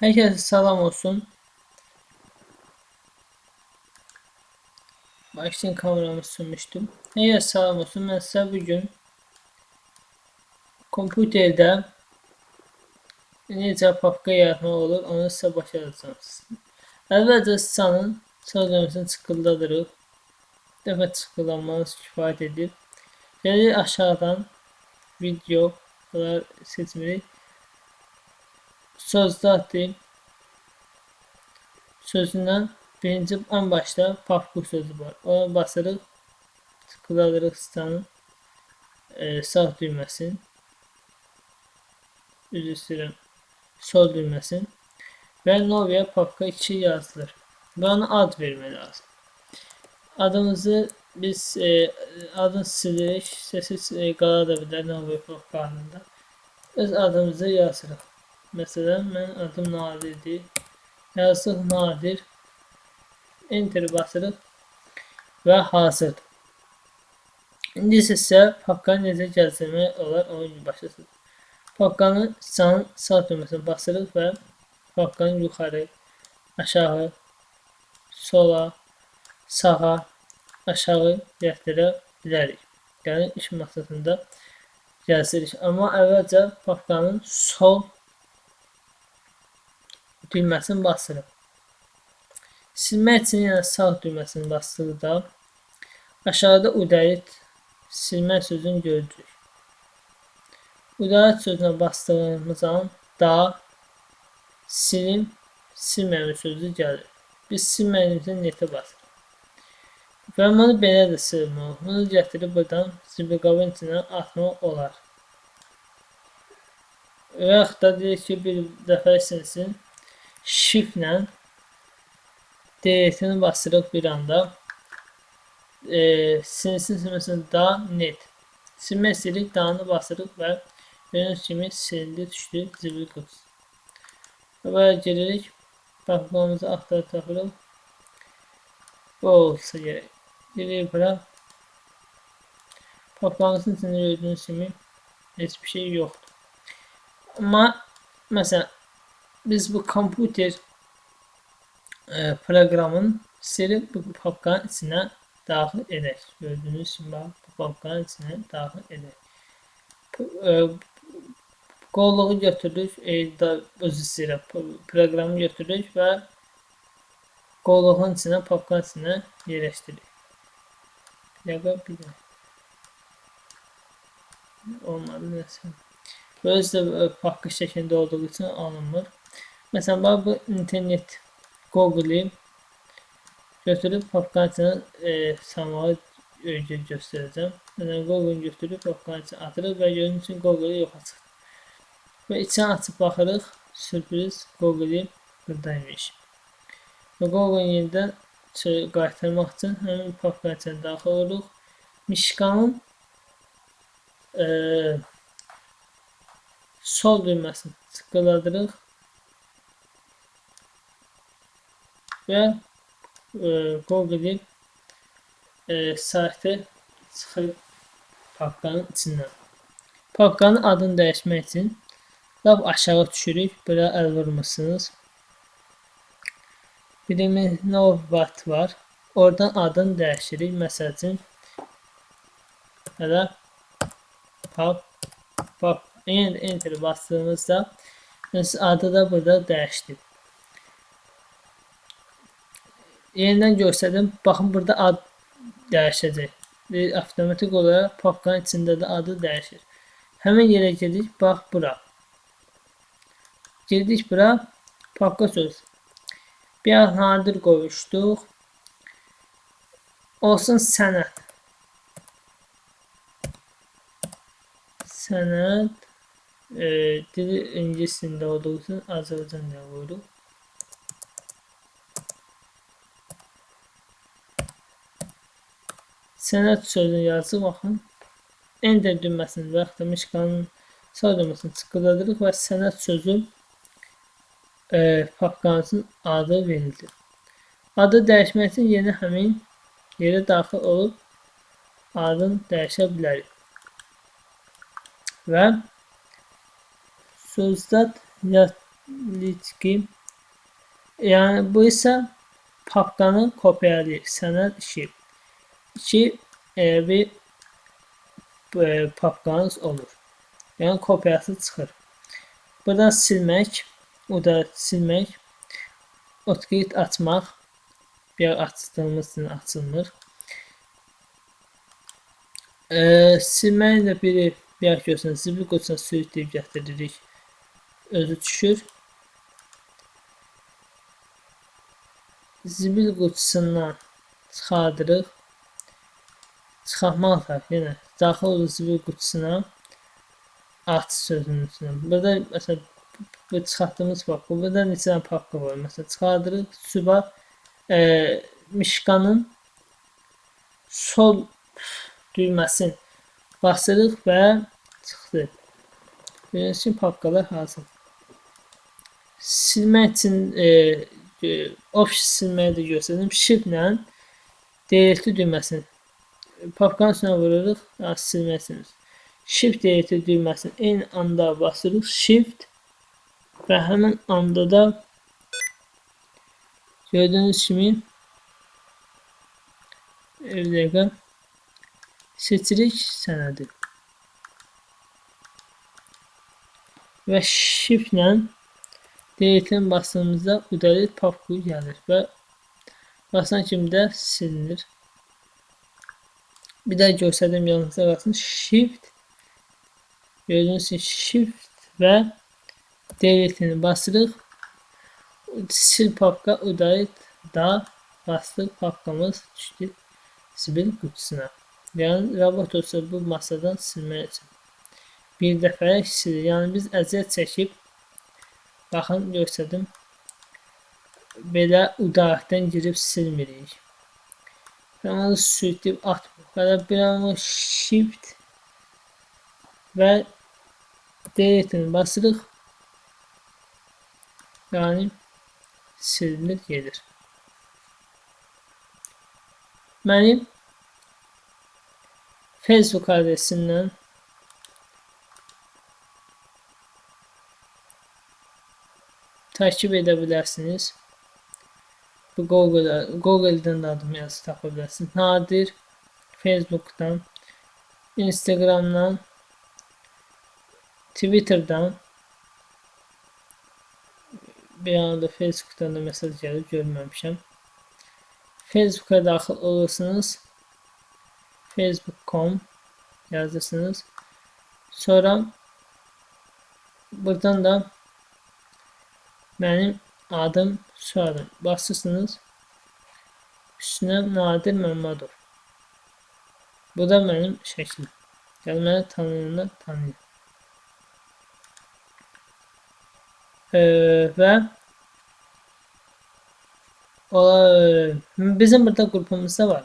Herkese selam olsun. Baştan kameramı sürmüştüm. Herkese selam olsun. Ben size bugün kompüterde necə papka yaratmaq olur, onu sizə başaracağım. Əvvəlcə sıçanın sağ düyməsini çıqqıldadırıq. Dəfə çıqqıldanmanız kifayət edir. Gəlir aşağıdan video bunlar seçmirik. Sözdə atayım. Sözündən birinci en başta papku sözü var. Ona basırıq. Tıkladırıq sıçanın e, sağ düyməsini. Üzü istəyirəm. Sol düyməsini. Və Novia Papka 2 yazılır. Ona ad vermək lazım. Adımızı biz e, adını silirik. Sessiz e, qala da bilər Novia Papka adında. Öz adımızı yazırıq. Məsələn, mən adım Nadirdir. Yazıq Nadir. Enter basırıq və hazırdır. İndi sizə Papkanı necə gəzdirmək olar onu başlasın. Papkanı sağ, sağ düyməsine basırıq və Papkanı yuxarı, aşağı, sola, sağa, aşağı gətirə bilərik. Yəni iş masasında gəzdirik. Amma əvvəlcə Papkanın sol düyməsini basırıq. Silmək üçün yenə sağ düyməsini basdıqda aşağıda udayit silmək sözünü görürük. Udayit sözünə bastığımız an da silim silməmə sözü gəlir. Biz silməyimizə netə basırıq. Və bunu belə də olur. Bunu gətirib buradan zibilqabın içinə atmaq olar. Və yaxud da deyir ki, bir dəfə silsin. Shift ilə D'sini basırıq bir anda. E, sinsin silməsin da net. Silmək istəyirik, dağını basırıq və gördüyünüz kimi sildi düşdü zibil qutusu. Və gelirik. Baxmamızı axtarıb tapırıq. Bu olsa gerek. Geriye bırak. Papağanısın içinde gördüğünüz gibi hiçbir şey yoktu. Ama mesela biz bu computer e, programın silip bu papağanın içine dahil eder. Gördüğünüz gibi bak, bu papağanın içine dahil eder. Bu, e, Qolluğu götürür, e, da özü istəyirəm, proqramı götürür və qolluğun içinə, papkan içinə yerləşdirir. Yaqa bir də. Olmadı nəsə. Böylece de papka şeklinde olduğu için alınmır. Mesela bu internet Google'ı götürüp papkanın içine e, samağı öncə göstərəcəm. Yəni Google götürüb içine atırıq və görün üçün Google-ı yoxa çıxdı. Və içini açıb baxırıq. Sürpriz Google buradaymış. Və Google yenidən qaytarmaq üçün həmin papkanın içine daxil oluruq. Mişkanın e, sol düyməsini tıkladırıq və e, Google-in e, saytı çıxır papkanın içindən. Papkanın adını dəyişmək üçün lap aşağı düşürük. Belə əl vurmuşsunuz. Birimiz Novat var. Oradan adını dəyişirik. Məsəl üçün hələ pap pap Enter, enter bastığımızda adı da burada değişti. Yeniden gösterdim. Bakın burada ad değişecek. Ve avtomatik olarak papkanın içinde de adı değişir. Hemen yere girdik. Bak bura. Girdik bura. Papka söz. Biraz nadir koymuştuk. Olsun sənət. Sənət e, dili öncesinde olduğu için Azerbaycan'da koyduk. Sənət sözünü yazıb baxın. Enter düyməsini və yaxud da mişqanın sağ düyməsini tıkladırıq və sənət sözü e, papqanızın adı verilir. Adı dəyişmək üçün yeni həmin yerə daxil olub adını dəyişə bilərik. Və Sözdat litki yani bu ise papkanı kopyalayır. Sənəd işi. İki e, bir e, papkanız olur. Yani kopyası çıxır. Buradan silmək, o da silmək, Otgrid açmaq, bir açdığımız için açılmır. E, silməyin də biri bir görsən, zibil qutusuna sürükləyib gətiririk. Özü düşür. zibil qutusundan çıxardırıq. Çıxartmaq da yenə daxil olur zibil qutusuna aç sözünün üstünə. Burada məsələn bu çıxartdığımız papka, burada neçə dənə papka var. Məsələn çıxardırıq, suba e, mişkanın sol düyməsini basırıq və çıxdı. Gördüyünüz kimi papkalar hazır. Silmək üçün e, e, Office silməyi də göstərdim. Shift ilə delete düyməsini papkanın üstünə vururuq, silməsiniz. Shift delete düyməsini eyni anda basırıq. Shift və həmin anda da gördüyünüz kimi bir dəqiqə seçirik sənədi. Və shift ilə Delete'in bastığımızda udalet papku gelir ve basan kimi də silinir. Bir daha göstərdim yanınızda qalsın. Shift gördüğünüz gibi Shift və delete'ini basırıq. Sil papka udalet da bastık papkamız düştü sibil kutusuna. Yani robot olsa bu masadan silmək üçün. Bir dəfə silir. Yəni biz əziyyət çəkib Baxın göstərdim. Belə udaaqdan girib silmirik. Kanalı sürtüb atmır. Belə bir an shift və delete'ini basırıq. Yəni silinir gelir. Mənim Facebook adresindən takip edebilirsiniz. Google Google'dan da adım yazı tapabilirsiniz. Nadir Facebook'tan, Instagram'dan, Twitter'dan bir anda Facebook'tan da mesaj gelip görmemişim. Facebook'a daxil olursunuz. Facebook.com yazırsınız. Sonra buradan da benim adım soyadım. Basırsınız. Üstüne Nadir Məmmədov. Bu da benim şəklim. Gəl məni tanıyanlar tanıyın. Ee, bizim burada qrupumuzda var.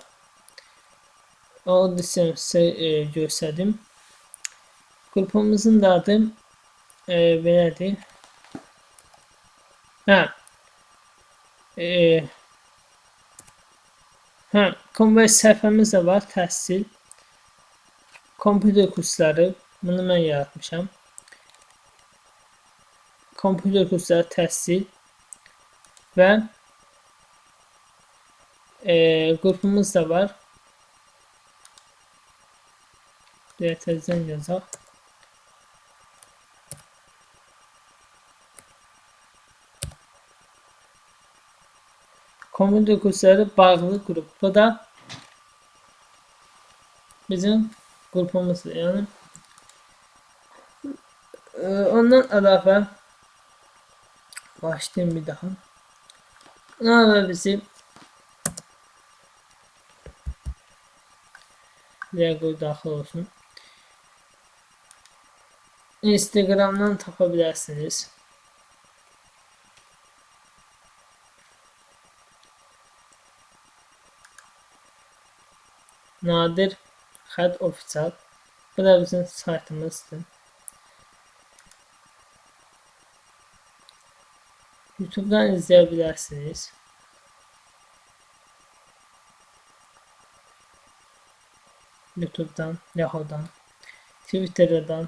O sizə e, göstərdim. Qrupumuzun da adı e, belədir. Ha. Ee, ha, Converse sayfamız da var. Təhsil. Kompüter kursları. Bunu mən yaratmışam. Kompüter kursları təhsil. Və e, qrupumuz da var. Deyə təzdən yazaq. Komün kursları bağlı grup. Bu da bizim grubumuz yani. Ee, ondan əlavə başlayayım bir daha. Əlavə bizim Lego daxil olsun. Instagram'dan tapa bilərsiniz. Nadir Xət Ofisal. Bu da bizim saytımızdır. YouTube'dan izləyə bilərsiniz. YouTube'dan, Yahoo-dan, Twitter'dan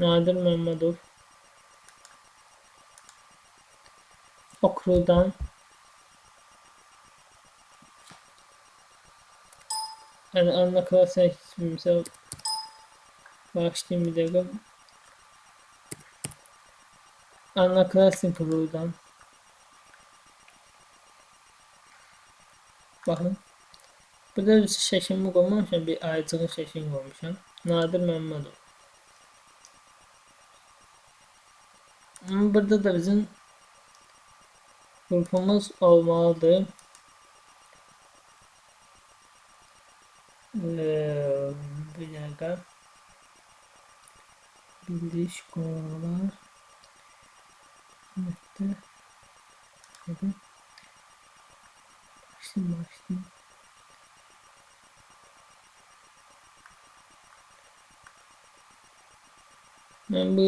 Nadir Məmmədov Okru'dan yani ana klasına mesela başlayayım bir dakika. Ana klasın kuruldan. Bakın. Burada bir şəklimi qoymamışam, bir ayıcığın şəklini qoymuşam. Nadir Məmmədov. Burada da bizim grupumuz olmalıdır. Ee, bir dakika. Birleş kovalar. Nokta. Hadi. Başlayayım başlayayım. Ben bu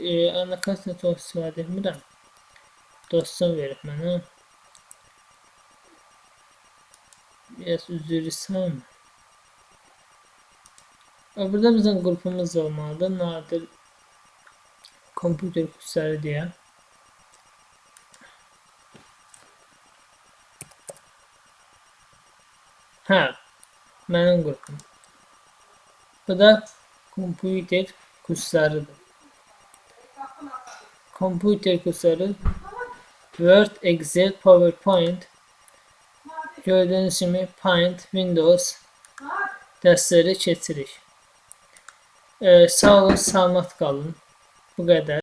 e, ana kasına çok istifadə etmirəm. Dostum verib mənə. Biraz. E, Burada bizim qrupumuz olmalıdır. Nadir kompüter kursları deyə. Hə, mənim qrupum. Bu da kompüter kurslarıdır. Kompüter kursları Word, Excel, PowerPoint gördüğünüz kimi Paint, Windows dərsləri keçirik. Ee, sağ olun, salamat qalın. Bu qədər.